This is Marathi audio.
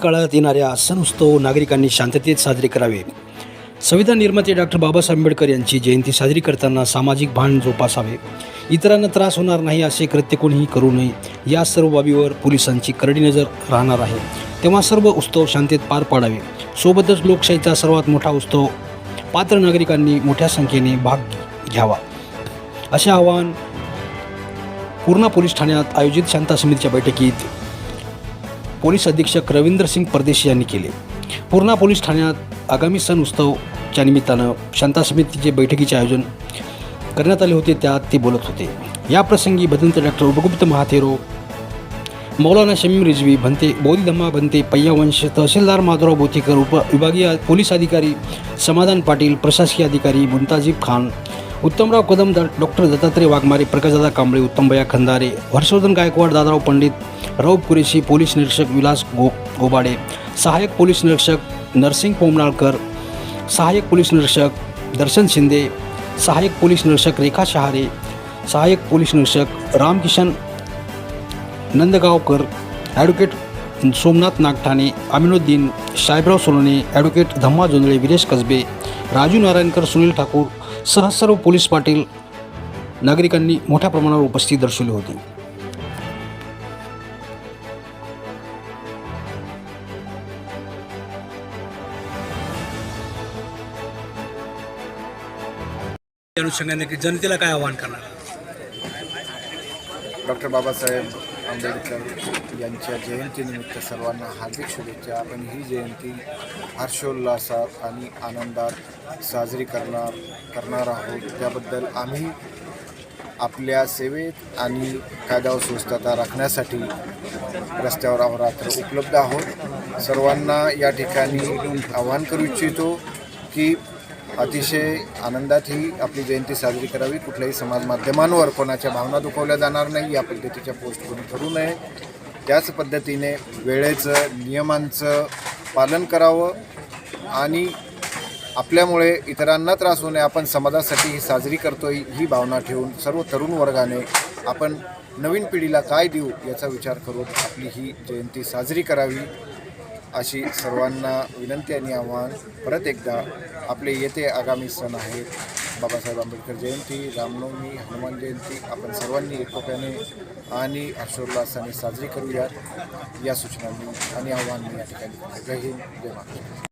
काळात येणाऱ्या सण उत्सव नागरिकांनी शांततेत साजरे करावे. संविधान निर्माते डॉक्टर बाबासाहेब आंबेडकर यांची जयंती साजरी करताना सामाजिक भान जोपासावे. इतरांना त्रास होणार नाही असे कृत्य कोणीही करू नये. या सर्व बाबीवर पोलिसांची करडी नजर राहणार आहे. तेव्हा सर्व उत्सव शांततेत पार पाडावे. सोबतच लोकशाहीचा सर्वात मोठा उत्सव पात्र नागरिकांनी मोठ्या संख्येने भाग घ्यावा. असे आवाहन पूर्णा पोलीस ठाण्यात आयोजित शांता समितीच्या बैठकीत पोलीस अधीक्षक रवींद्र सिंग परदेशी यांनी केले. पूर्णा पोलीस ठाण्यात आगामी सण उत्सवच्या निमित्तानं शांता समितीचे बैठकीचे आयोजन करण्यात आले होते त्यात ते बोलत होते. या प्रसंगी भदंत डॉक्टर उपगुप्त महाथेरो मौलाना शमीम रिजवी भंते बोधिधम्मा भंते पय्यावंश तहसीलदार माधवराव बोथेकर उप विभागीय पोलीस अधिकारी समाधान पाटील प्रशासकीय अधिकारी मुंताजीब खान उत्तमराव कदमदार डॉक्टर दत्तात्रय वाघमारे प्रकाशदादा कांबळे उत्तमभया खंदारे हर्षवर्धन गायकवाड दादाराव पंडित रौफ कुरेशी पोलीस निरीक्षक विलास गो गोबाडे सहाय्यक पोलीस निरीक्षक नरसिंग पोमनाळकर सहाय्यक पोलीस निरीक्षक दर्शन शिंदे सहाय्यक पोलीस निरीक्षक रेखा शहारे सहाय्यक पोलीस निरीक्षक रामकिशन नंदगावकर ॲडव्होकेट सोमनाथ नागठाणे अमिनुद्दीन साहेबराव सोलोने ॲडव्होकेट धम्मा जोंधळे विरेश कसबे राजू नारायणकर सुनील ठाकूर सह सर्व पोलीस पाटील नागरिकांनी मोठ्या प्रमाणावर उपस्थिती दर्शवली होती. अनुषंगाने की जनतेला काय आवाहन करणार? डॉक्टर बाबासाहेब आंबेडकर यांच्या जयंतीनिमित्त सर्वांना हार्दिक शुभेच्छा. आपण ही जयंती हर्षोल्लासात आणि आनंदात साजरी करणार करणार आहोत. त्याबद्दल आम्ही आपल्या सेवेत आणि कायदा व सुव्यवस्था राखण्यासाठी रस्त्यावर अहोरात्र उपलब्ध आहोत. सर्वांना या ठिकाणी आवाहन करू इच्छितो की अतिशय आनंदात ही आपली जयंती साजरी करावी. कुठल्याही समाज माध्यमांवर कोणाच्या भावना दुखवल्या जाणार नाही या पद्धतीच्या पोस्ट करून करू नये. त्याच पद्धतीने वेळेचं नियमांचं पालन करावं आणि आपल्यामुळे इतरांना त्रास होऊ नये. आपण समाजासाठी ही साजरी करतोय ही भावना ठेवून सर्व तरुण वर्गाने आपण नवीन पिढीला काय देऊ याचा विचार करून आपली ही जयंती साजरी करावी. अशी सर्वांना विनंती आणि आव्हान. परत एकदा आपले येते आगामी सण आहेत. बाबासाहेब आंबेडकर जयंती रामनवमी हनुमान जयंती आपण सर्वांनी एकोप्याने आणि हर्षोल्लासाने साजरी करूयात. या सूचनांनी आणि आव्हानांनी या ठिकाणी. जय हिंद जय महाराष्ट्र.